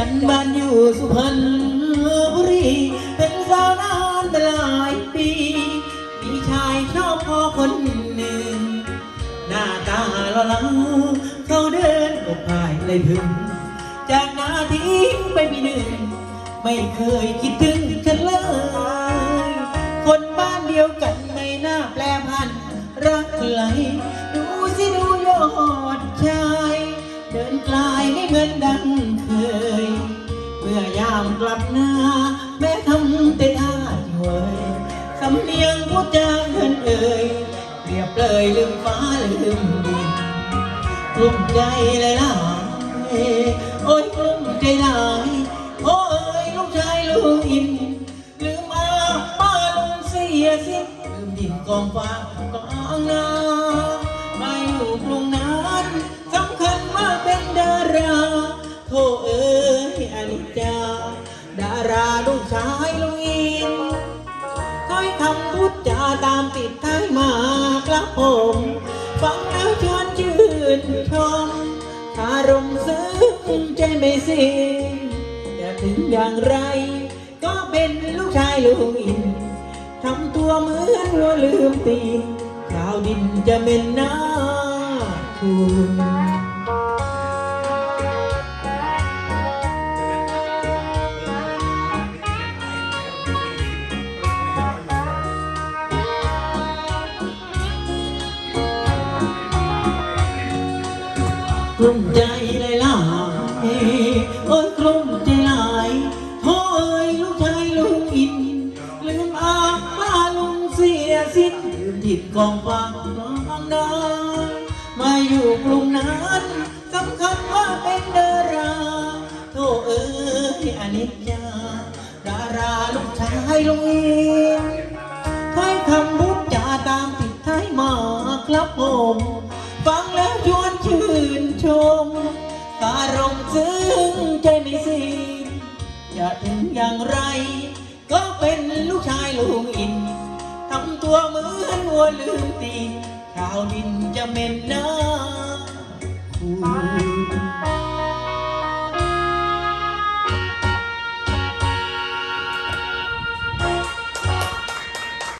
จันบ้านอยู่สุพรรณบุรี เป็นสาวนานมาหลายปี มีชายชอบพอคนหนึ่งหน้าตาหล่อเหลาเขาเดินก็พายเลยพึ่ง จากนาทีไปมีหนึ่ง ไม่เคยคิดถึงกันเลย คนบ้านเดียวกันไม่น่าแปลพันรักไหลดูสิดูยอดชาย เดินกลายไม่เหมือนดังเคย อยามกลับหน้า แม่ทำแต่ท่าเวยสำเนียงพูดจาเงินเอ่ยเรียบเลยลืมฟ้าลืมดินกลุ้มใจเลยล่ะโอ้ยกลุ้มใจหลายโอ้ยลูกชายลูกอินลืมอาป้าลุงเสียสิลืมดินกองฟ้ากองนามาอยู่กรุงนั้นสำคัญมากเป็นดาราโทเอ้ย ชายลุงอินถ้อยคำพูดจาตามติดท้ายมาครับผม ฟังแล้วชวนชื่นชมอารมณ์ซึ้งใจไม่สิ้นแต่ถึงอย่างไร ก็เป็นลูกชายลุงอินทำตัวเหมือนว่าลืมตีนชาวดินจะเป็นหน้าคุณ กลุ้มใจเลยล่ะเอ้ยโอ้ยกลุ้มใจหลายโอ้ยลูกชายลุงอินลืมอาป้าลุงเสียสิ้นลืมดิดกองฟางกองนามาอยู่กรุงนั้นสำคัญว่าเป็นดาราโธ่เอ้ยอนิจจาดาราลูกชายลุงอินถ้อยคำ ผม ฟังแล้วชวนชื่นชมอารมณ์ซึ้งใจไม่สิ้นจะถึงอย่างไร ก็เป็นลูกชายลุงอินทำตัวเหมือนวัวลืมตีนชาวดินจะเม็นหน้าคุณ